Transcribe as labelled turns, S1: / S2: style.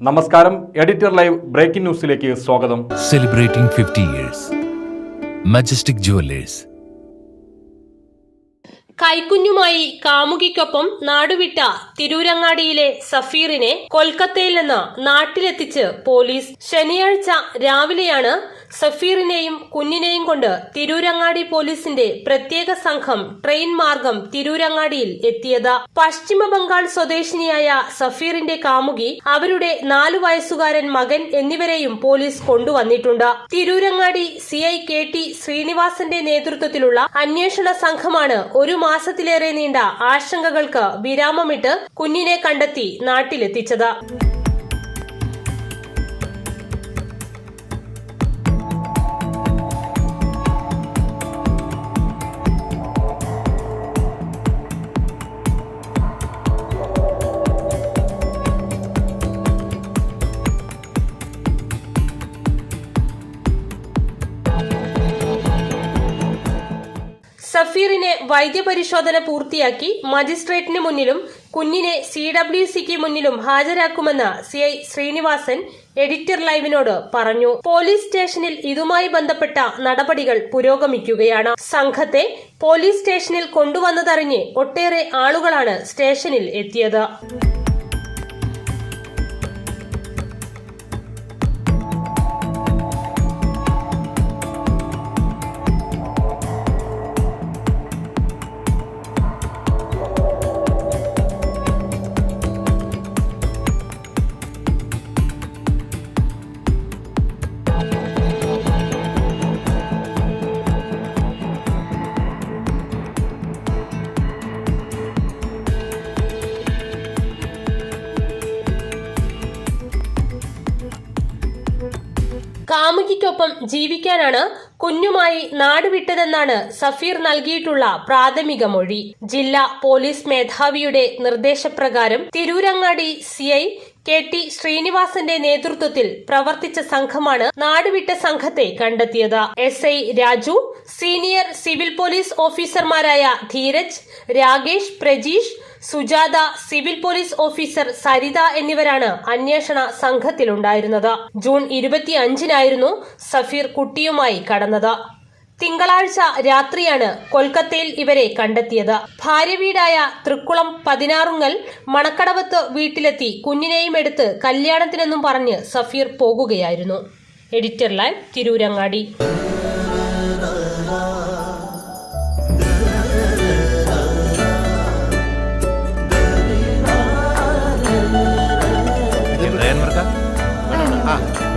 S1: നമസ്കാരം. Editor live breaking ന്യൂസിലേക്ക് സ്വാഗതം.
S2: Celebrating fifty years Majestic Jewellers
S3: കൈക്കുഞ്ഞുമായി കാമുകിക്കൊപ്പം നാടുവിട്ട തിരൂരങ്ങാടിയിലെ സഫീറിനെ കൊൽക്കത്തയിൽ നിന്ന് നാട്ടിലെത്തിച്ച് പോലീസ് ശനിയാഴ്ച രാവിലെയാണ് സഫീറിനെയും കുഞ്ഞിനെയും കൊണ്ട് തിരൂരങ്ങാടി പോലീസിന്റെ പ്രത്യേക സംഘം ട്രെയിൻ മാർഗം തിരൂരങ്ങാടിയിൽ എത്തിയത്. പശ്ചിമ ബംഗാൾ സ്വദേശിനിയായ സഫീറിന്റെ കാമുകി അവരുടെ നാലു വയസ്സുകാരൻ മകൻ എന്നിവരെയും പോലീസ് കൊണ്ടുവന്നിട്ടുണ്ട്. Tirurangadi C I K T ശ്രീനിവാസന്റെ നേതൃത്വത്തിലുള്ള അന്വേഷണ സംഘമാണ് ഒരു മാസത്തിലേറെ നീണ്ട ആശങ്കകൾക്ക് വിരാമമിട്ട് കുഞ്ഞിനെ കണ്ടെത്തി നാട്ടിലെത്തിച്ചത്. സഫീറിനെ വൈദ്യപരിശോധന പൂർത്തിയാക്കി മജിസ്ട്രേറ്റിന് മുന്നിലും കുഞ്ഞിനെ സി ഡബ്ല്യു സിക്ക് മുന്നിലും ഹാജരാക്കുമെന്ന് സി ഐ ശ്രീനിവാസൻ എഡിറ്റർ ലൈവിനോട് പറഞ്ഞു. പോലീസ് സ്റ്റേഷനിൽ ഇതുമായി ബന്ധപ്പെട്ട നടപടികൾ പുരോഗമിക്കുകയാണ്. സംഘത്തെ പോലീസ് സ്റ്റേഷനിൽ കൊണ്ടുവന്നതറിഞ്ഞ് ഒട്ടേറെ ആളുകളാണ് സ്റ്റേഷനിൽ എത്തിയത്. കാമുകിക്കൊപ്പം ജീവിക്കാനാണ് കുഞ്ഞുമായി നാടുവിട്ടതെന്നാണ് സഫീർ നൽകിയിട്ടുള്ള പ്രാഥമിക മൊഴി. ജില്ലാ പോലീസ് മേധാവിയുടെ നിർദ്ദേശപ്രകാരം Tirurangadi C I K T ശ്രീനിവാസന്റെ നേതൃത്വത്തിൽ പ്രവർത്തിച്ച സംഘമാണ് നാടുവിട്ട സംഘത്തെ കണ്ടെത്തിയത്. S I Raju senior civil police ഓഫീസർമാരായ Dheeraj Rakesh Prajeesh Sujatha civil police officer Saritha എന്നിവരാണ് അന്വേഷണ സംഘത്തിലുണ്ടായിരുന്നത്. ജൂൺ ഇരുപത്തിയഞ്ചിനായിരുന്നു സഫീർ കുട്ടിയുമായി കടന്നത്. തിങ്കളാഴ്ച രാത്രിയാണ് കൊൽക്കത്തയിൽ ഇവരെ കണ്ടെത്തിയത്. ഭാര്യ വീടായ തൃക്കുളം പതിനാറുങ്ങൽ മണക്കടവത്ത് വീട്ടിലെത്തി കുഞ്ഞിനെയും എടുത്ത് കല്യാണത്തിനെന്നും പറഞ്ഞ് സഫീർ പോകുകയായിരുന്നു. Editor live Tirurangadi.